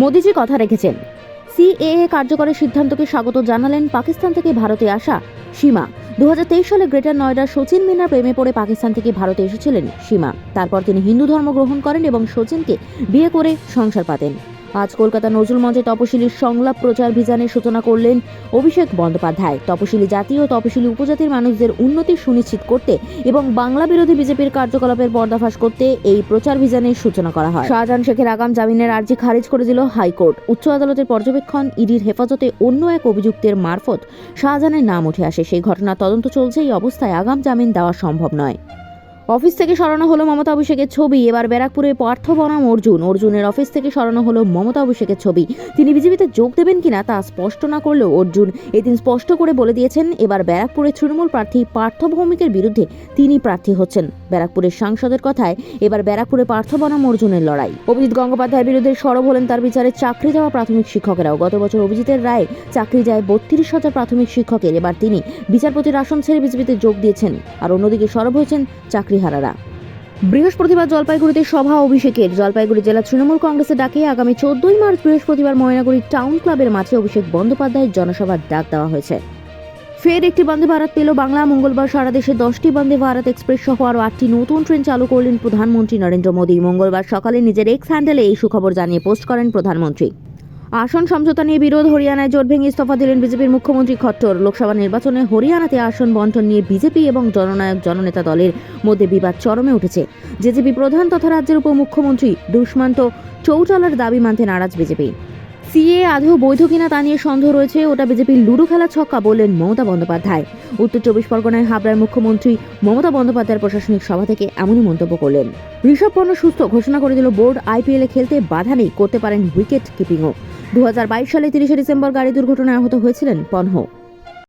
মোদিজি কথা রেখেছেন। সিএএ কার্যকরের সিদ্ধান্তকে স্বাগত জানালেন পাকিস্তান থেকে ভারতে আসা সীমা। দু হাজার তেইশ সালে গ্রেটার নয়ডার সচিন মিনার প্রেমে পড়ে পাকিস্তান থেকে ভারতে এসেছিলেন সীমা। তারপর তিনি হিন্দু ধর্ম গ্রহণ করেন এবং সচিনকে বিয়ে করে সংসার পাতেন। আজ কলকাতা নজরুল মঞ্চে তপশিলীর সংলাপ প্রচার অভিযানের সূচনা করলেন অভিষেক বন্দ্যোপাধ্যায়। তপশিলি জাতি ও তপশিলি উপজাতির মানুষদের উন্নতি সুনিশ্চিত করতে এবং বাংলা বিরোধী বিজেপির কার্যকলাপের পর্দাফাশ করতে এই প্রচার অভিযানের সূচনা করা হয়। শাহজাহান শেখের আগাম জামিনের আর্জি খারিজ করে দিল হাইকোর্ট। উচ্চ আদালতের পর্যবেক্ষণ, ইডির হেফাজতে অন্য এক অভিযুক্তের মারফত শাহজাহানের নাম উঠে আসে। সেই ঘটনা তদন্ত চলছে, এই অবস্থায় আগাম জামিন দেওয়া সম্ভব নয়। অফিস থেকে সরানো হলো মমতা অভিষেকের ছবি। এবার ব্যারাকপুরে পার্থ বনাম অর্জুন। অর্জুনের অফিস থেকে সরানো হলো মমতা অভিষেকের ছবি। তিনি বিজেপিতে যোগ দেবেন কিনা তা স্পষ্ট না করলেও অর্জুন এদিন স্পষ্ট করে বলে দিয়েছেন, এবার ব্যারাকপুরে তৃণমূল প্রার্থী পার্থ ভৌমিকের বিরুদ্ধে তিনি প্রার্থী হচ্ছেন। ব্যারাকপুরের সাংসদের কথায় এবার ব্যারাকপুরে পার্থ বনাম অর্জুনের লড়াই। অভিজিৎ গঙ্গোপাধ্যায়ের বিরুদ্ধে সরব হলেন তার বিচারে চাকরি যাওয়া প্রাথমিক শিক্ষকেরাও। গত বছর অভিজিতের রায়ে চাকরি যায় বত্রিশ হাজার প্রাথমিক শিক্ষকের। এবার তিনি বিচারপতির আসন ছেড়ে বিজেপিতে যোগ দিয়েছেন। আর অন্যদিকে সরব হয়েছেন চাকরিহারারা বৃহস্পতিবার জলপাইগুড়িতে সভা অভিষেকের। জলপাইগুড়ি জেলা তৃণমূল কংগ্রেসের ডাকে আগামী চোদ্দই মার্চ বৃহস্পতিবার ময়নাগুড়ি টাউন ক্লাবের মাঠে অভিষেক বন্দ্যোপাধ্যায়ের জনসভার ডাক দেওয়া হয়েছে। ফের একটি বন্দে ভারত পেল বাংলা। মঙ্গলবার সারা দেশে দশটি বন্দে ভারত এক্সপ্রেস সহ আরও আটটি নতুন ট্রেন চালু করলেন প্রধানমন্ত্রী নরেন্দ্র মোদী। মঙ্গলবার সকালে নিজের এক্স হ্যান্ডেলে এই সুখবর জানিয়ে পোস্ট করেন প্রধানমন্ত্রী। আসন সমঝোতা নিয়ে বিরোধ, হরিয়ানায় জোট ভেঙে ইস্তফা দিলেন বিজেপির মুখ্যমন্ত্রী খট্টর। লোকসভা নির্বাচনে হরিয়ানাতে আসন বন্টন নিয়ে বিজেপি এবং জননায়ক জননেতা দলের মধ্যে বিবাদ চরমে উঠেছে। জেজেপি প্রধান তথা রাজ্যের উপমুখ্যমন্ত্রী দুষ্মান্ত চৌটালার দাবি মানতে নারাজ বিজেপি। সিএ আদৌ বৈধ কিনা তা নিয়ে সন্দেহ রয়েছে, ওটা বিজেপির লুডো খেলা ছক্কা বললেন মমতা বন্দ্যোপাধ্যায়। উত্তর চব্বিশ পরগনায় হাবড়ার মুখ্যমন্ত্রী মমতা বন্দ্যোপাধ্যায়ের প্রশাসনিক সভা থেকে এমনই মন্তব্য করলেন। ঋষভ পণ্য সুস্থ ঘোষণা করে দিল, বোর্ড আইপিএলে খেলতে বাধা নেই, করতে পারেন উইকেট কিপিংও দু হাজার বাইশ সালে তিরিশে ডিসেম্বর গাড়ি দুর্ঘটনায় আহত হয়েছিলেন পনহ।